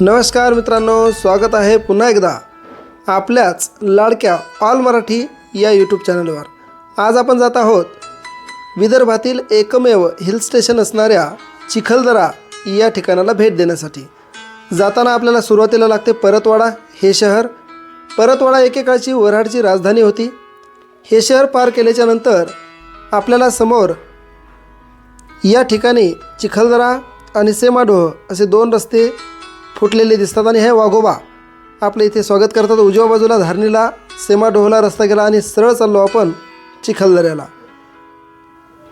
नमस्कार मित्रांनो स्वागत आहे पुन्हा एकदा आपल्याच लाडक्या ऑल मराठी या यूट्यूब चॅनलवर आज आपण जात आहोत विदर्भातील एकमेव हिल स्टेशन असणाऱ्या चिखलदरा या ठिकाणाला भेट देण्यासाठी. जाताना आपल्याला सुरुवातीला लागते परतवाडा हे शहर. परतवाडा एकेकाळची वऱ्हाडची राजधानी होती. हे शहर पार केल्याच्यानंतर आपल्याला समोर या ठिकाणी चिखलदरा आणि सेमाडोह असे दोन रस्ते फुटलेले दिसतात आणि हे वाघोबा आपले इथे स्वागत करतात. उजव्या बाजूला धारणीला सेमाडोहला रस्ता गेला आणि सरळ चाललो आपण चिखलदऱ्याला.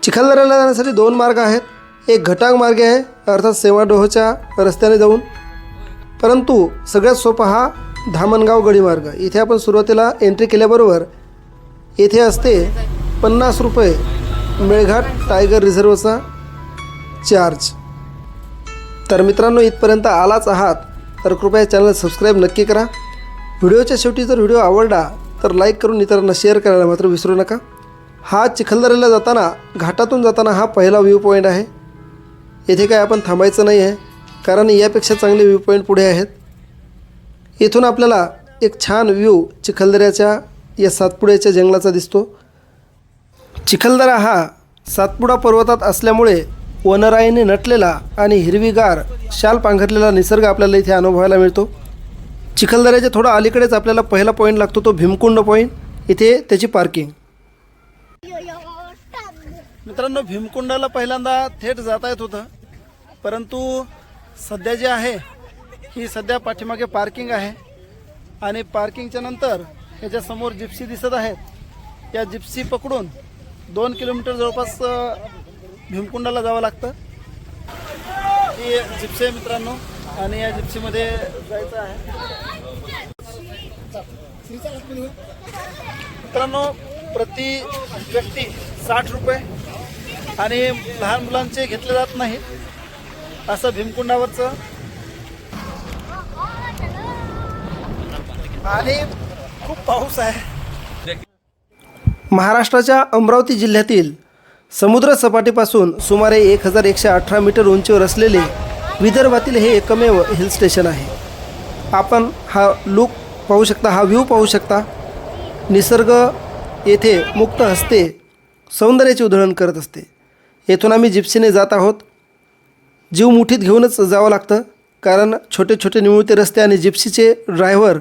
चिखलदऱ्याला जाण्यासाठी दोन मार्ग आहेत. एक घटांग मार्ग आहे अर्थात सेमाडोहच्या रस्त्याने जाऊन. परंतु सगळ्यात सोपा हा धामणगाव गडी मार्ग. इथे आपण सुरुवातीला एंट्री केल्याबरोबर येथे असते पन्नास रुपये मेळघाट टायगर रिझर्वचा चार्ज तर मित्रांनो इथपर्यंत आलाच आहात. तर कृपया चॅनल सबस्क्राईब नक्की करा. व्हिडिओच्या शेवटी जर व्हिडिओ आवडला तर लाईक करून इतरांना शेअर करायला मात्र विसरू नका. हा चिखलदऱ्याला जाताना घाटातून जाताना हा पहिला व्ह्यू पॉईंट आहे. येथे काय आपण थांबायचं नाही आहे कारण यापेक्षा चांगले व्ह्यू पॉईंट पुढे आहेत. इथून आपल्याला एक छान व्ह्यू चिखलदऱ्याच्या या सातपुड्याच्या जंगलाचा दिसतो. चिखलदरा हा सातपुडा पर्वतात असल्यामुळे वनराईने नटलेला आणि हिरवीगार शाल पांघरलेला निसर्ग आपल्याला इथे अनुभवायला मिळतो. चिखलदऱ्याच्या थोडा अलीकडेच आपल्याला पहिला पॉईंट लागतो तो भीमकुंड पॉईंट इथे त्याची पार्किंग मित्रांनो भीमकुंडाला पहिल्यांदा थेट जाता येत होतं. परंतु सध्या जे आहे ही सध्या पाठीमागे पार्किंग आहे. आणि पार्किंगच्या नंतर ह्याच्यासमोर जिप्सी दिसत आहेत. या जिप्सी पकडून दोन किलोमीटर जवळपास भीमकुंडाला जावं लागतं. ही जिप्सी आहे मित्रांनो. आणि या जिप्सीमध्ये जायचं आहे. मित्रांनो प्रति व्यक्ती साठ रुपये. आणि लहान मुलांचे घेतले जात नाही. असं भीमकुंडावरचं. आणि खूप पाऊस आहे. महाराष्ट्राच्या अमरावती जिल्ह्यातील समुद्र सपाटीपासून सुमारे एक हजार एकशे अठरा मीटर उंचीवर असलेले विदर्भातील हे एकमेव हिल स्टेशन आहे. आपण हा लुक पाहू शकता हा व्ह्यू पाहू शकता. निसर्ग येथे मुक्त हस्ते सौंदर्याची उधळण करत असते. येथून आम्ही जिप्सीने जात आहोत. जीव मुठीत घेऊनच जावं लागतं कारण छोटे छोटे निमुळते रस्ते आणि जिप्सीचे ड्रायव्हर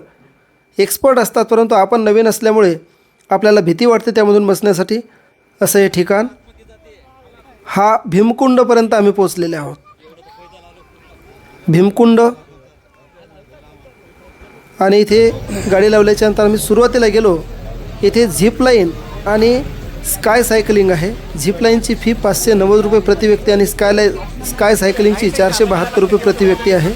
एक्सपर्ट असतात परंतु आपण नवीन असल्यामुळे आपल्याला भीती वाटते त्यामधून बसण्यासाठी. असं हे ठिकाण हा भीमकुंडपर्यंत आम्ही पोचलेले आहोत. भीमकुंड आणि इथे गाडी लावल्याच्या नंतर आम्ही सुरुवातीला गेलो. इथे झिप लाईन आणि स्काय सायकलिंग आहे. झिप लाईनची फी पाचशे नव्वद रुपये प्रति व्यक्ती आणि स्काय लाय स्काय सायकलिंगची चारशे बहात्तर रुपये प्रति व्यक्ती आहे.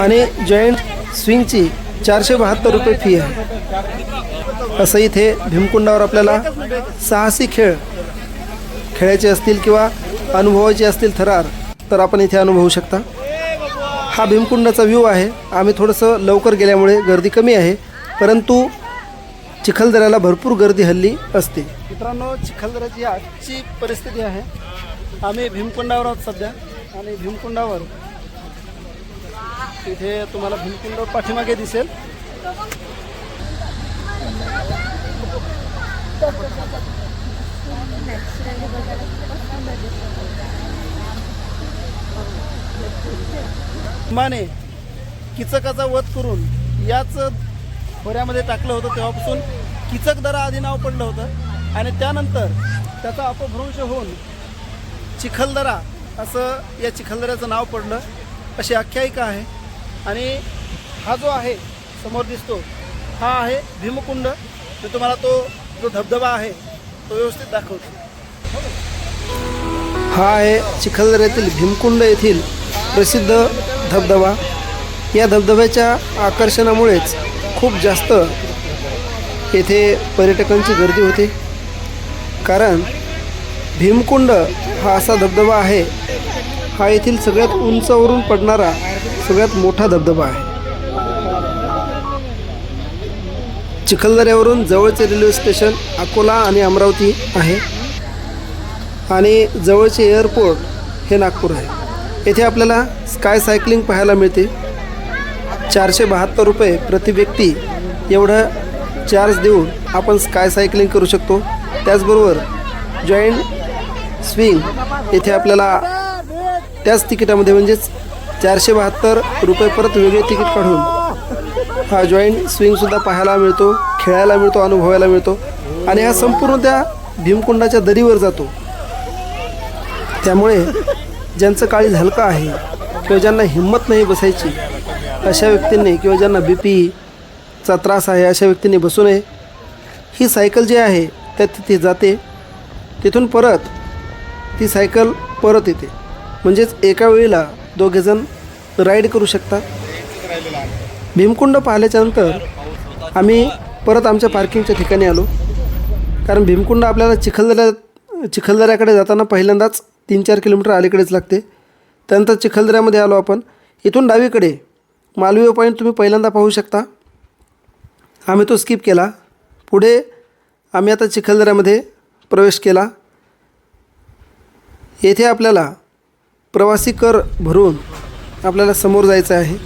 आणि जॉईंट स्विंगची चारशे बहात्तर रुपये फी आहे. असं इथे भीमकुंडावर आपल्याला साहसी खेळ खेळायचे असतील किंवा अनुभवायचे असतील थरार तर आपण इथे अनुभवू शकता. हा भीमकुंडाचा व्ह्यू आहे. आम्ही थोडंसं लवकर गेल्यामुळे गर्दी कमी आहे परंतु चिखलदऱ्याला भरपूर गर्दी हल्ली असते. मित्रांनो चिखलदऱ्याची आजची परिस्थिती आहे. आम्ही भीमकुंडावर आहोत सध्या आणि भीमकुंडावर इथे तुम्हाला भीमकुंड पाठीमागे दिसेल. माने किचकाचा वध करून याच खोऱ्यामध्ये टाकलं होतं तेव्हापासून. किचकदरा आधी नाव पडलं होतं. आणि त्यानंतर त्याचा अपभ्रंश होऊन चिखलदरा असं या चिखलदऱ्याचं नाव पडलं. अशी आख्यायिका आहे. आणि हा जो आहे समोर दिसतो हा आहे भीमकुंड. मी तुम्हाला तो जो धबधबा आहे तो व्यवस्थित दाखवतो. हा आहे चिखलदऱ्यातील भीमकुंड येथील प्रसिद्ध धबधबा. या धबधब्याच्या आकर्षणामुळेच खूप जास्त येथे पर्यटकांची गर्दी होते. कारण भीमकुंड हा असा धबधबा आहे हा येथील सगळ्यात उंचावरून पडणारा सगळ्यात मोठा धबधबा आहे. चिखलदऱ्यावरून जवळचे रेल्वे स्टेशन अकोला आणि अमरावती आहे. आणि जवळचे एअरपोर्ट हे नागपूर आहे. येथे आपल्याला स्काय सायकलिंग पाहायला मिळते. चारशे बहात्तर रुपये प्रति व्यक्ती एवढं चार्ज देऊन आपण स्काय सायकलिंग करू शकतो. त्याचबरोबर जॉईंट स्विंग येथे आपल्याला त्याच तिकिटामध्ये म्हणजेच चारशे बहात्तर रुपये परत वेगळे तिकीट काढून हा जॉईंट स्विंगसुद्धा पाहायला मिळतो खेळायला मिळतो अनुभवायला मिळतो. आणि हा संपूर्ण त्या भीमकुंडाच्या दरीवर जातो. त्यामुळे ज्यांचं काळी हलकं आहे किंवा ज्यांना हिंमत नाही बसायची अशा व्यक्तींनी किंवा ज्यांना बी पीचा त्रास आहे अशा व्यक्तींनी बसू नये. ही सायकल जी आहे त्या तिथे जाते. तिथून परत ती सायकल परत येते. म्हणजेच एका वेळेला दोघेजण राईड करू शकतात. भीमकुंड पाहिल्याच्यानंतर आम्ही परत आमच्या पार्किंगच्या ठिकाणी आलो. कारण भीमकुंड आपल्याला चिखलदऱ्या चिखलदऱ्याकडे जाताना पहिल्यांदाच तीन चार किलोमीटर अलीकडेच लागते. त्यानंतर चिखलदऱ्यामध्ये आलो आपण. इथून डावीकडे मालवीय पॉईंट तुम्ही पहिल्यांदा पाहू शकता. आम्ही तो स्किप केला. पुढे आम्ही आता चिखलदऱ्यामध्ये प्रवेश केला. येथे आपल्याला प्रवासी कर भरून आपल्याला समोर जायचं आहे.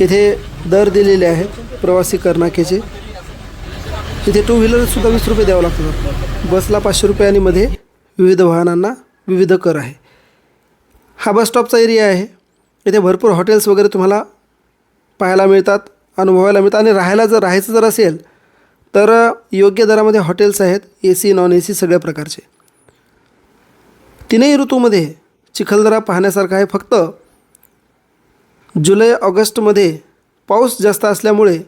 इथे दर दिलेले आहेत प्रवासी कर नाक्याचे इथे टू व्हीलरसुद्धा वीस रुपये द्यावं लागतं बसला पाचशे रुपये आणि मध्ये. विविध वाहनांना विविध कर आहे. हा बस स्टॉपचा एरिया आहे. इथे भरपूर हॉटेल्स वगैरे तुम्हाला पाहायला मिळतात अनुभवायला मिळतात आणि राहायला जर राहायचं जर असेल तर योग्य दरामध्ये हॉटेल्स आहेत A C non A C सगळ्या प्रकारचे. तीनही ऋतूमध्ये चिखलदरा पाहण्यासारखा आहे. फक्त जुलै ऑगस्टमध्ये पाऊस जास्त असल्यामुळे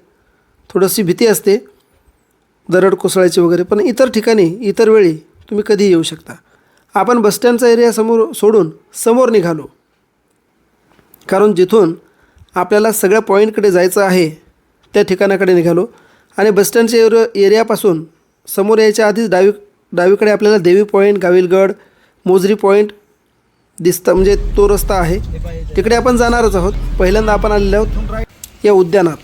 थोडीशी भीती असते. दरड कोसळायची वगैरे. पण इतर ठिकाणी इतर वेळी तुम्ही कधीही येऊ शकता. आपण बसस्टँडचा एरिया समोर सोडून समोर निघालो. कारण जिथून आपल्याला सगळ्या पॉईंटकडे जायचं आहे त्या ठिकाणाकडे निघालो आणि बसस्टँडच्या एरिया एरियापासून समोर यायच्या आधीच डावी डावीकडे आपल्याला देवी पॉईंट गाविलगड मोजरी पॉईंट दिसतं म्हणजे तो रस्ता आहे. तिकडे आपण जाणारच आहोत. पहिल्यांदा आपण आलेलो आहोत या उद्यानात.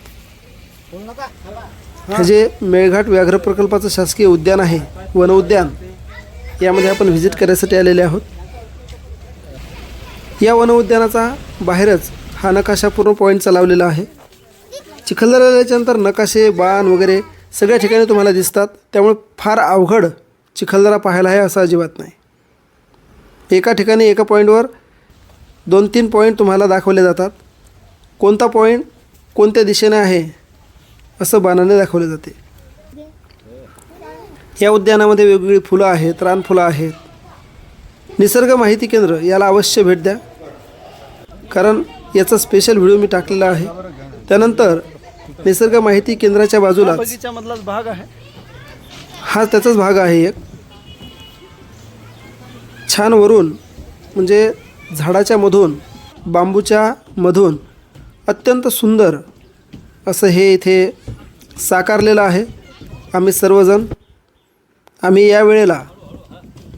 हे जे मेळघाट व्याघ्र प्रकल्पाचं शासकीय उद्यान आहे वनउद्यान यामध्ये आपण व्हिजिट करण्यासाठी आलेले आहोत. या वनउद्यानाचा बाहेरच हा नकाशा पूर्ण पॉईंटचा लावलेला आहे. चिखलदरा आल्याच्यानंतर नकाशे बाण वगैरे सगळ्या ठिकाणी तुम्हाला दिसतात. त्यामुळे फार अवघड चिखलदरा पाहायला आहे असं अजिबात नाही. एका ठिकाणी एका पॉईंटवर दोन तीन पॉईंट तुम्हाला दाखवले जातात. कोणता पॉईंट कोणत्या दिशेने आहे असं बाणाने दाखवले जाते. या उद्यानामध्ये वेगवेगळी फुलं आहेत रानफुलं आहेत. निसर्ग माहिती केंद्र याला अवश्य भेट द्या. कारण याचा स्पेशल व्हिडिओ मी टाकलेला आहे. त्यानंतर निसर्ग माहिती केंद्राच्या बाजूला बगीच्यामधलाच भाग आहे. हा त्याचाच भाग आहे एक. छान वरून म्हणजे झाडाच्या मधून बांबूच्या मधून अत्यंत सुंदर असं हे इथे साकारलेलं आहे. आम्ही सर्वजण आम्ही या वेळेला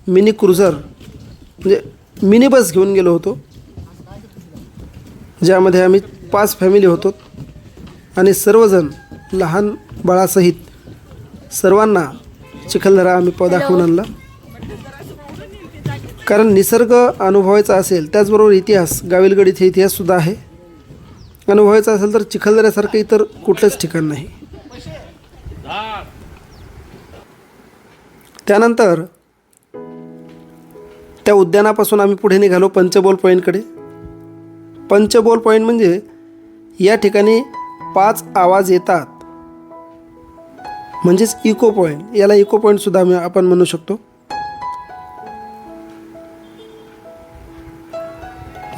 मिनी क्रुझर म्हणजे मिनी बस घेऊन गेलो होतो ज्यामध्ये आम्ही पाच फॅमिली होतो आणि सर्वजण लहान बाळासहित सर्वांना चिखलदरा आम्ही प दाखवून आणला. कारण निसर्ग अनुभवायचा असेल त्याचबरोबर इतिहास गाविलगड इथे इतिहाससुद्धा आहे. अनुभवायचा असेल तर चिखलदऱ्यासारखं इतर कुठलंच ठिकाण नाही. त्यानंतर त्या उद्यानापासून आम्ही पुढे निघालो पंचबोल पॉईंटकडे पंचबोल पॉईंट म्हणजे या ठिकाणी पाच आवाज येतात. म्हणजेच इको पॉईंट याला इको पॉईंटसुद्धा आम्ही आपण म्हणू शकतो.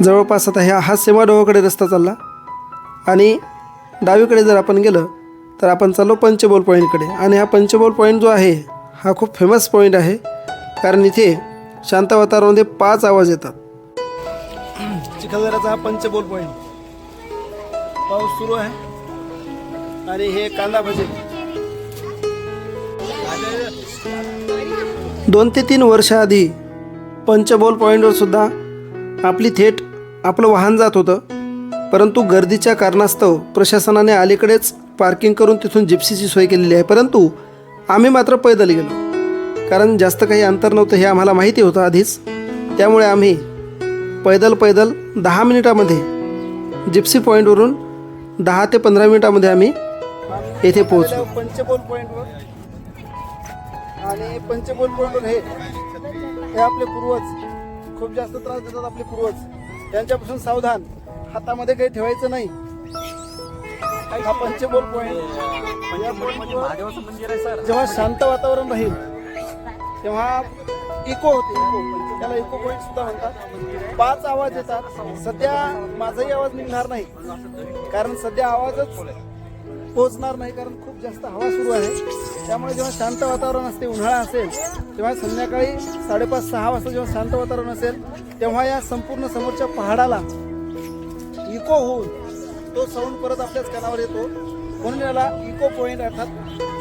जवळपास आता ह्या हा सेवाडोहाकडे रस्ता चालला. आणि डावीकडे जर आपण गेलं तर आपण चाललो पंचबोल पॉईंटकडे आणि हा पंचबोल पॉईंट जो आहे हा खूप फेमस पॉईंट आहे. कारण इथे शांत वातावरणामध्ये पाच आवाज येतात. चिखलदऱ्याचा हा पंचबोल पॉईंट पाऊस सुरू आहे. आणि हे कांदा भजे. दोन ते तीन वर्षाआधी पंचबोल पॉईंटवर सुद्धा आपली थेट आपलं वाहन जात होतं. परंतु गर्दीच्या कारणास्तव प्रशासनाने अलीकडेच पार्किंग करून तिथून जिप्सीची सोय केलेली आहे. परंतु आम्ही मात्र पैदल गेलो. कारण जास्त काही अंतर नव्हतं हे आम्हाला माहिती होतं आधीच. त्यामुळे आम्ही पैदल पैदल दहा मिनिटामध्ये जिप्सी पॉईंटवरून दहा ते पंधरा मिनिटामध्ये आम्ही येथे पोहोचलो. पंचबोल पॉईंटवर आणि पंचबोल पॉईंटवर हे हे आपले पूर्वज. खूप जास्त त्रास देतात आपले पूर्वज. त्यांच्यापासून सावधान. हातामध्ये काही ठेवायचं नाही. हा पंचबोल पॉईंट या पॉईंटवर जेव्हा शांत वातावरण राहील तेव्हा इको होते इको त्याला इको पॉईंट सुद्धा म्हणतात. पाच आवाज येतात. सध्या माझाही आवाज निघणार नाही. कारण सध्या आवाजच पोहोचणार नाही कारण खूप जास्त हवा सुरू आहे. त्यामुळे जेव्हा शांत वातावरण असते उन्हाळा असेल तेव्हा संध्याकाळी साडेपाच सहा वाजता जेव्हा शांत वातावरण असेल तेव्हा या संपूर्ण समोरच्या पहाडाला इको होऊन तो साऊंड परत आपल्याच कानावर येतो. म्हणून याला इको पॉईंट अर्थात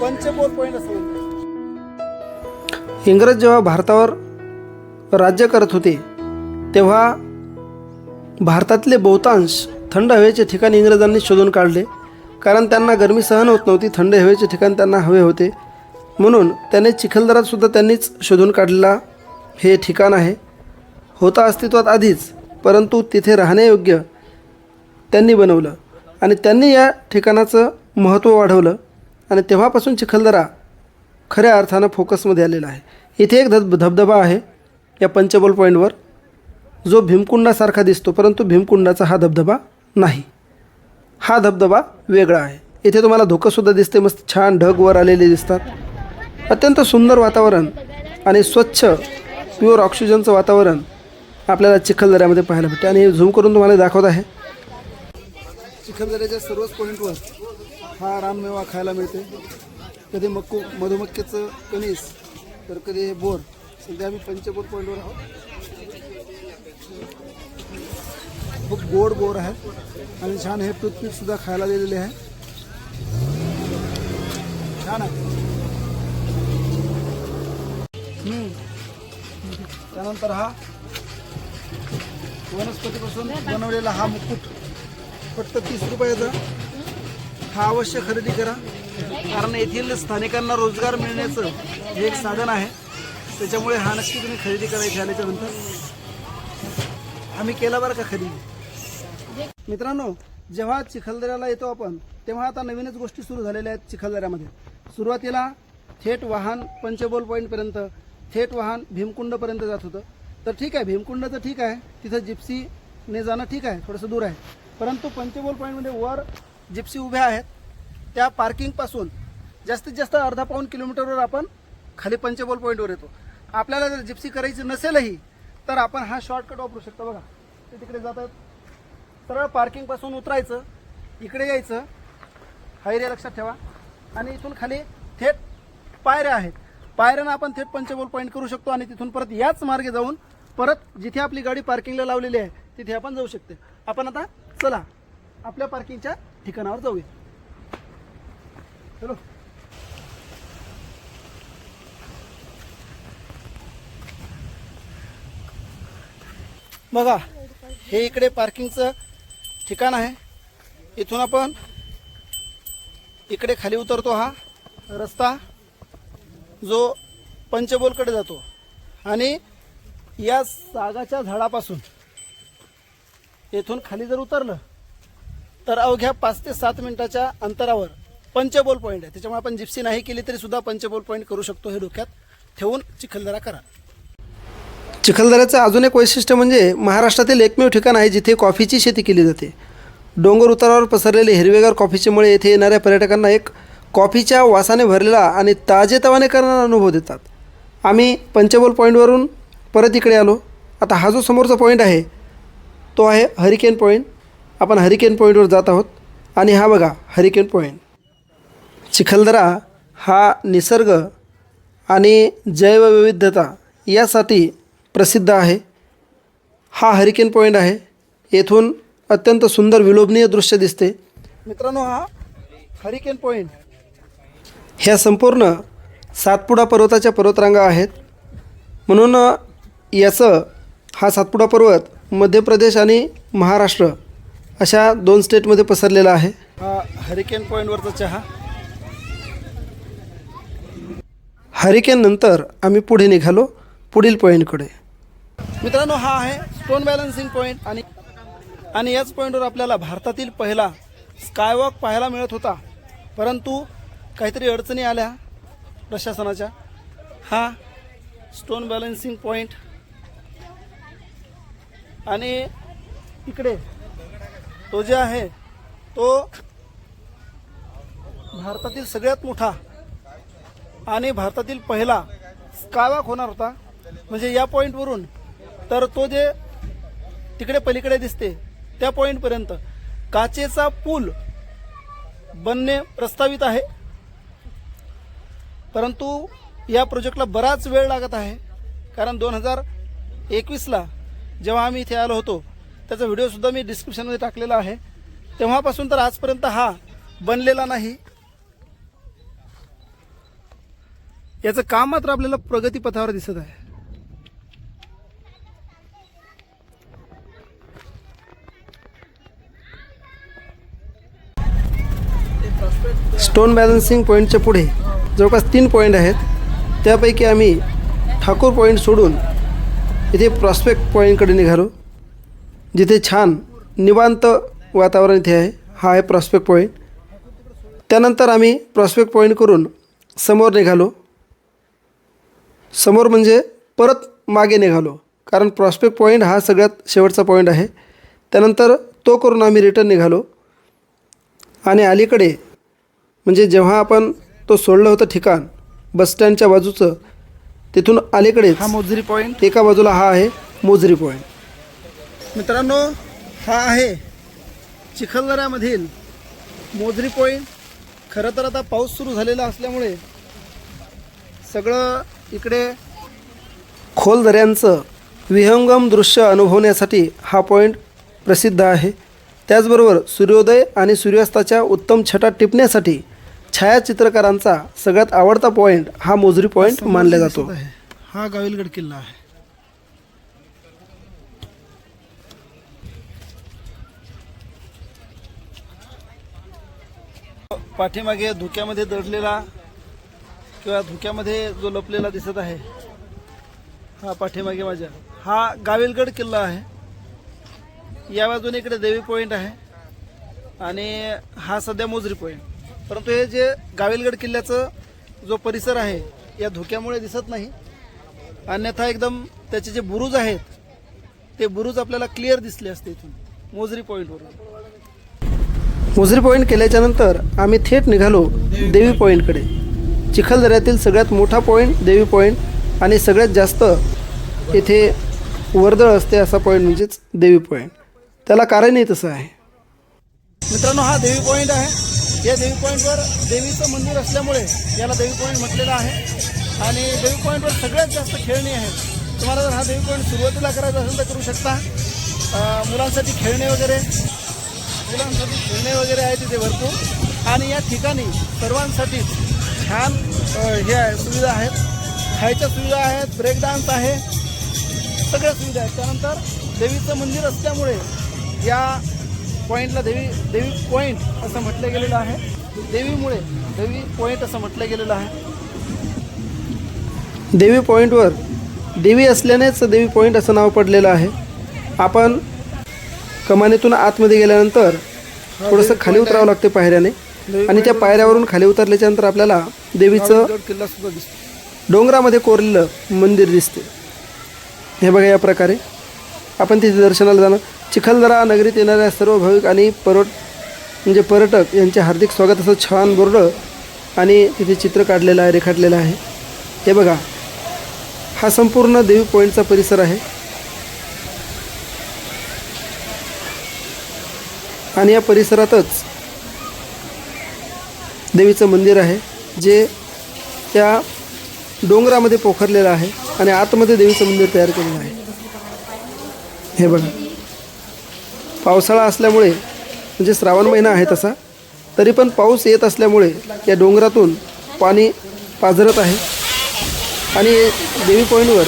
पंचबोल पॉईंट असं म्हणतात. इंग्रज जेव्हा भारतावर राज्य करत होते तेव्हा भारतातले बहुतांश थंड हवेचे ठिकाण इंग्रजांनी शोधून काढले. कारण त्यांना गरमी सहन होत नव्हती थंड हवेचे ठिकाण त्यांना हवे होते. म्हणून त्याने चिखलदरातसुद्धा त्यांनीच शोधून काढलेला हे ठिकाण आहे. होता अस्तित्वात आधीच परंतु तिथे राहण्यायोग्य त्यांनी बनवलं. आणि त्यांनी या ठिकाणाचं महत्त्व वाढवलं. आणि तेव्हापासून चिखलदरा खऱ्या अर्थानं फोकसमध्ये आलेला आहे. इथे एक धब धबधबा आहे या पंचबल पॉईंटवर जो भीमकुंडासारखा दिसतो परंतु भीमकुंडाचा हा धबधबा नाही. हा धबधबा वेगळा आहे. इथे तुम्हाला धोकंसुद्धा दिसते मस्त छान ढग वर आलेले दिसतात. अत्यंत सुंदर वातावरण आणि स्वच्छ प्युअर ऑक्सिजनचं वातावरण आपल्याला चिखलदऱ्यामध्ये पाहायला भेटते. आणि झूम करून तुम्हाला दाखवत आहे. चिखलदऱ्याच्या सर्वच पॉईंटवर हा रानमेवा खायला मिळते कधी मक्कू मधुमक्कीचं कणीस तर कधी हे बोर सध्या आम्ही पंचबोर पॉईंटवर आहोत. खूप गोड बोर आहे आणि छान हे टूथपिकसुद्धा खायला दिलेले आहे. छान आहे. त्यानंतर हा वनस्पतीपासून बनवलेला हा मुकुट फक्त तीस रुपयाचा हा अवश्य खरेदी करा. कारण येथील स्थानिकांना रोजगार मिळण्याचं हे एक साधन आहे. त्याच्यामुळे हा नक्की तुम्ही खरेदी करायची आल्याच्यानंतर. आम्ही केला बरं का खरेदी? मित्रांनो जेव्हा चिखलदऱ्याला येतो आपण तेव्हा आता नवीनच गोष्टी सुरू झालेल्या आहेत चिखलदऱ्यामध्ये. सुरुवातीला थेट वाहन पंचबोल पॉईंटपर्यंत थेट वाहन भीमकुंडपर्यंत जात होतं. तर ठीक आहे भीमकुंड तर ठीक आहे तिथं जिप्सीने जाणं ठीक आहे थोडंसं दूर आहे. परंतु पंचगोल पॉईंटमध्ये वर जिप्सी उभ्या आहेत. त्या पार्किंगपासून जास्तीत जास्त अर्धा पाऊण किलोमीटरवर आपण खाली पंचबोल पॉईंटवर येतो. आपल्याला जर जिप्सी करायची नसेलही तर आपण हा शॉर्टकट वापरू शकतो बघा. ते तिकडे जातात सरळ पार्किंगपासून उतरायचं इकडे यायचं. हा एरिया लक्षात ठेवा. आणि इथून खाली थेट पायऱ्या आहेत. पायऱ्यानं आपण थेट पंचबोल पॉईंट करू शकतो आणि तिथून परत याच मार्गे जाऊन परत जिथे आपली गाडी पार्किंगला लावलेली आहे तिथे आपण जाऊ शकते. आपण आता चला आपल्या पार्किंगच्या ठिकाणावर जाऊया. चलो. बघा हे इकडे पार्किंगचं ठिकाण आहे. इथून आपण इकडे खाली उतरतो हा रस्ता जो पंचबोलकडे जातो. आणि या सागाच्या झाडापासून येथून खाली जर उतरलं तर अवघ्या पाच ते सात मिनिटाच्या अंतरावर पंचबोल पॉईंट आहे. त्याच्यामुळे आपण जिप्सी नाही केली तरी सुद्धा पंचबोल पॉईंट करू शकतो हे डोक्यात ठेवून चिखलदरा करा. चिखलदऱ्याचं अजून एक वैशिष्ट्य म्हणजे महाराष्ट्रातील एकमेव ठिकाण आहे जिथे कॉफीची शेती केली जाते. डोंगर उतारावर पसरलेले हिरवेगार कॉफीचेमुळे येथे येणाऱ्या पर्यटकांना एक कॉफीच्या वासाने भरलेला आणि ताजेतवाने करणारा अनुभव देतात. आम्ही पंचबोल पॉईंटवरून परत इकडे आलो. आता हा जो समोरचा पॉईंट आहे तो आहे हरिकेन पॉईंट आपण हरिकेन पॉईंटवर जात आहोत. आणि हा बघा हरिकेन पॉईंट चिखलदरा हा निसर्ग आणि जैवविविधता यासाठी प्रसिद्ध आहे. हा हरिकेन पॉईंट आहे. येथून अत्यंत सुंदर विलोभनीय दृश्य दिसते. मित्रांनो हा हरिकेन पॉईंट ह्या संपूर्ण सातपुडा पर्वताच्या पर्वतरांगा आहेत. म्हणून याचं हा सातपुडा पर्वत मध्य प्रदेश आणि महाराष्ट्र अशा दोन स्टेटमध्ये पसरलेला आहे. हा हरिकेन पॉईंटवरचा चहा. हरिकेन नंतर आम्ही पुढे निघालो पुढील पॉईंटकडे मित्रांनो हा आहे स्टोन बॅलन्सिंग पॉईंट आणि आणि याच पॉईंटवर आपल्याला भारतातील पहिला स्कायवॉक पाहायला मिळत होता. परंतु काहीतरी अडचणी आल्या प्रशासनाच्या. हा स्टोन बॅलन्सिंग पॉईंट आणि इकडे तो जे आहे तो भारतातील सगळ्यात मोठा आणि भारतातील पहिला स्कायवॉक होणार होता. म्हणजे या पॉईंटवरून तर तो जे तिकडे पलीकडे दिसते त्या पॉईंटपर्यंत काचेचा पूल बनणे प्रस्तावित आहे. परंतु या प्रोजेक्टला बराच वेळ लागत आहे कारण दोन हजार एकवीसला जेव्हा आम्ही इथे आलो होतो त्याचा व्हिडिओसुद्धा मी डिस्क्रिप्शनमध्ये टाकलेला आहे. तेव्हापासून तर आजपर्यंत हा बनलेला नाही. याचं काम मात्र आपल्याला प्रगतीपथावर दिसत आहे. स्टोन बॅलन्सिंग पॉईंटच्या पुढे जवळपास तीन पॉईंट आहेत. त्यापैकी आम्ही ठाकूर पॉईंट सोडून इथे प्रॉस्पेक्ट पॉईंटकडे निघालो. जिथे छान निवांत वातावरण इथे आहे. हा आहे प्रॉस्पेक्ट पॉईंट त्यानंतर आम्ही प्रॉस्पेक्ट पॉईंट करून समोर निघालो. समोर म्हणजे परत मागे निघालो. कारण प्रॉस्पेक्ट पॉईंट हा सगळ्यात शेवटचा पॉईंट आहे. त्यानंतर तो करून आम्ही रिटर्न निघालो. आणि अलीकडे म्हणजे जेव्हा आपण तो सोडलं होतं ठिकाण बसस्टँडच्या बाजूचं तिथून अलीकडे हा मोजरी पॉईंट एका बाजूला हा आहे मोजरी पॉईंट मित्रांनो हा आहे चिखलदऱ्यामधील मोजरी पॉईंट खरं तर आता पाऊस सुरू झालेला असल्यामुळे सगळं इकडे खोल दऱ्यांचं विहंगम दृश्य अनुभवण्यासाठी हा पॉईंट प्रसिद्ध आहे. त्याचबरोबर सूर्योदय आणि सूर्यास्ताच्या उत्तम छटा टिपण्यासाठी छायाचित्रकारांचा सगळ्यात आवडता पॉईंट हा मोजरी पॉईंट मानला जातो. हा गाविलगड किल्ला आहे. पाठीमागे धुक्यामध्ये दडलेला किंवा धुक्यामध्ये जो लपलेला दिसत आहे हा पाठीमागे माझ्या. हा गाविलगड किल्ला आहे. या बाजूने इकडे देवी पॉईंट आहे. आणि हा सध्या मोजरी पॉईंट परंतु हे जे गाविलगड किल्ल्याचं जो परिसर आहे या धुक्यामुळे दिसत नाही. अन्यथा एकदम त्याचे जे बुरुज आहेत ते बुरुज आपल्याला क्लिअर दिसले असते इथून मोजरी पॉईंटवरून मोजरी पॉईंट केल्याच्यानंतर आम्ही थेट निघालो देवी पॉईंटकडे चिखलदऱ्यातील सगळ्यात मोठा पॉईंट देवी पॉईंट आणि सगळ्यात जास्त येथे वर्दळ असते असा पॉईंट म्हणजेच देवी पॉईंट त्याला कारणही तसं आहे. मित्रांनो हा देवी पॉईंट आहे. या देवी पॉईंटवर देवीचं मंदिर असल्यामुळे याला देवी पॉईंट म्हटलेलं आहे. आणि देवी पॉईंटवर सगळ्यात जास्त खेळणी आहेत. तुम्हाला जर हा देवी पॉईंट सुरुवातीला करायचा असेल तर करू शकता. मुलांसाठी खेळणे वगैरे मुलांसाठी खेळणे वगैरे आहे तिथे भरपूर. आणि या ठिकाणी सर्वांसाठी छान हे आहे सुविधा आहेत. खायच्या सुविधा आहेत ब्रेक डान्स आहे. सगळ्या सुविधा आहेत. त्यानंतर देवीचं मंदिर असल्यामुळे या पॉईंटला देवी देवी पॉईंट असं म्हटलं गेलेलं आहे. देवीमुळे देवी पॉईंट असं म्हटलं गेलेलं आहे. देवी पॉईंटवर देवी असल्यानेच देवी पॉईंट असं नाव पडलेलं आहे. आपण कमानीतून आतमध्ये गेल्यानंतर थोडंसं खाली उतरावं लागते पायऱ्याने. आणि त्या पायऱ्यावरून खाली उतरल्याच्या नंतर आपल्याला देवीचं किल्ला सुद्धा दिसतो. डोंगरामध्ये कोरलेलं मंदिर दिसते. हे बघा या प्रकारे. आपण तिथे दर्शनाला जाणं चिखलदरा नगरीत येणाऱ्या सर्व भाविक आणि पर्वट म्हणजे पर्यटक यांचे हार्दिक स्वागत असं छान बोर्ड आणि तिथे चित्र काढलेलं आहे रेखाटलेलं आहे. हे बघा. हा संपूर्ण देवी पॉईंटचा परिसर आहे. आणि या परिसरातच देवीचं मंदिर आहे जे त्या डोंगरामध्ये पोखरलेलं आहे आणि आतमध्ये देवीचं मंदिर तयार केलेलं आहे. हे बघा. पावसाळा असल्यामुळे म्हणजे श्रावण महिना आहे तसा तरी पण पाऊस येत असल्यामुळे या डोंगरातून पाणी पाझरत आहे. आणि देवी पॉईंटवर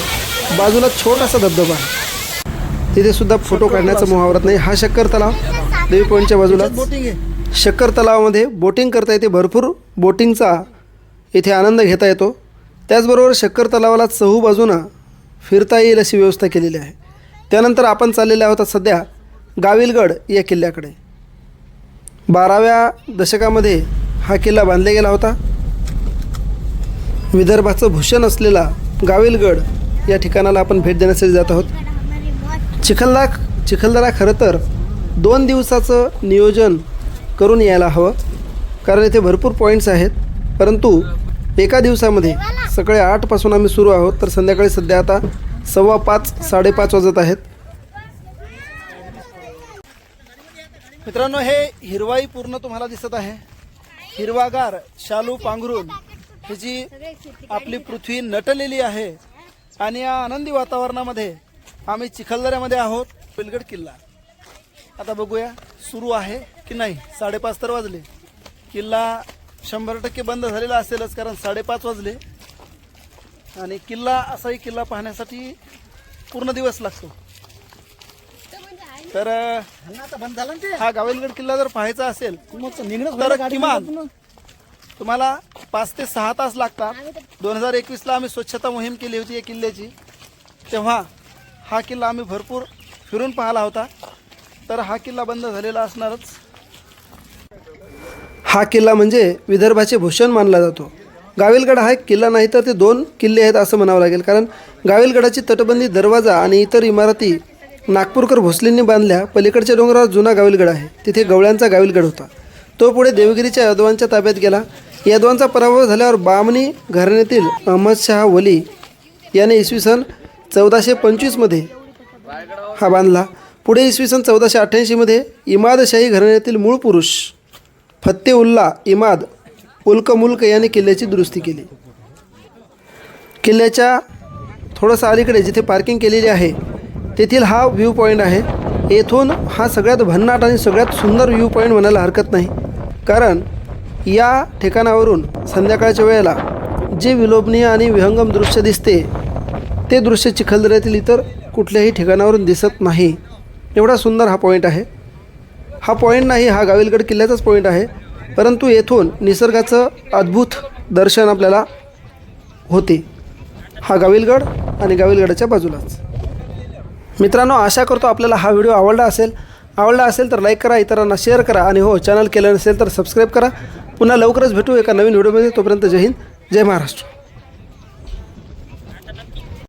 बाजूला छोटासा धबधबा आहे. तिथे सुद्धा फोटो काढण्याचा मोहावरत नाही. हा शक्कर तलाव देवी पॉईंटच्या बाजूला शक्कर तलावामध्ये बोटिंग करता येते. भरपूर बोटिंगचा इथे आनंद घेता येतो. त्याचबरोबर शक्कर तलावाला चहू बाजूनं फिरता येईल अशी व्यवस्था केलेली आहे. त्यानंतर आपण चाललेले आहोत सध्या गाविलगड या किल्ल्याकडे. बाराव्या दशकामध्ये हा किल्ला बांधला गेला होता. विदर्भाचं भूषण असलेला गाविलगड या ठिकाणाला आपण भेट देण्यासाठी जात आहोत. चिखलदा चिखलदरा खरं तर दोन दिवसाचं नियोजन करून यायला हवं. कारण इथे भरपूर पॉईंट्स आहेत. परंतु एका दिवसामध्ये सकाळी आठपासून आम्ही सुरू आहोत. तर संध्याकाळी सध्या आता सव्वा पाच साडेपाच वाजत आहेत. मित्रांनो हे हिरवाई पूर्ण तुम्हाला दिसत आहे. हिरवागार शालू पांघरून ही जी आपली पृथ्वी नटलेली आहे आणि या आनंदी वातावरणामध्ये आम्ही चिखलदऱ्यामध्ये आहोत पिलगड किल्ला. आता बघूया सुरू आहे की नाही? साडेपाच तर वाजले. किल्ला शंभर टक्के बंद झालेला असेलच कारण साडेपाच वाजले. आणि किल्ला असाही किल्ला पाहण्यासाठी पूर्ण दिवस लागतो. तर बंद झालं ते? हा गाविलगड किल्ला जर पाहायचा असेल तर किमान तुम्हाला पाच ते सहा तास लागतात. दोन हजार एकवीसला आम्ही स्वच्छता मोहीम केली होती या किल्ल्याची. तेव्हा हा किल्ला आम्ही भरपूर फिरून पाहिला होता. तर हा किल्ला बंद झालेला असणारच. हा किल्ला म्हणजे विदर्भाचे भूषण मानला जातो. गाविलगड हा एक किल्ला नाही तर ते दोन किल्ले आहेत असं म्हणावं लागेल. कारण गाविलगडाची तटबंदी दरवाजा आणि इतर इमारती नागपूरकर भोसलेंनी बांधल्या पलीकडच्या डोंगरावर जुना गाविलगड आहे. तिथे गवळ्यांचा गाविलगड होता. तो पुढे देवगिरीच्या यादवांच्या ताब्यात गेला. यादवांचा पराभव झाल्यावर बामणी घराण्यातील अहमदशाह वली याने इसवी सन चौदाशे पंचवीसमध्ये हा बांधला. पुढे इसवी सन चौदाशे अठ्ठ्याऐंशीमध्ये इमादशाही घराण्यातील मूळ पुरुष फत्तेउल्ला इमाद उल्क मुल्क याने किल्ल्याची दुरुस्ती केली. किल्ल्याच्या थोडंसं अलीकडे जिथे पार्किंग केलेली आहे तेथील हा व्ह्यू पॉईंट आहे. येथून हा सगळ्यात भन्नाट आणि सगळ्यात सुंदर व्ह्यू पॉईंट म्हणायला हरकत नाही. कारण या ठिकाणावरून संध्याकाळच्या वेळेला जे विलोभनीय आणि विहंगम दृश्य दिसते ते दृश्य चिखलदऱ्यातील इतर कुठल्याही ठिकाणावरून दिसत नाही. एवढा सुंदर हा पॉईंट आहे. हा पॉईंट नाही हा गाविलगड किल्ल्याचाच पॉईंट आहे. परंतु येथून निसर्गाचं अद्भुत दर्शन आपल्याला होते. हा गाविलगड आणि गाविलगडाच्या बाजूलाच. मित्रांनो आशा करतो आपल्याला हा व्हिडिओ आवडला असेल. आवडला असेल तर लाईक करा इतरांना शेअर करा आणि हो चॅनल केलं नसेल तर सबस्क्राईब करा. पुन्हा लवकरच भेटू एका नवीन व्हिडिओमध्ये. तोपर्यंत जय हिंद जय महाराष्ट्र.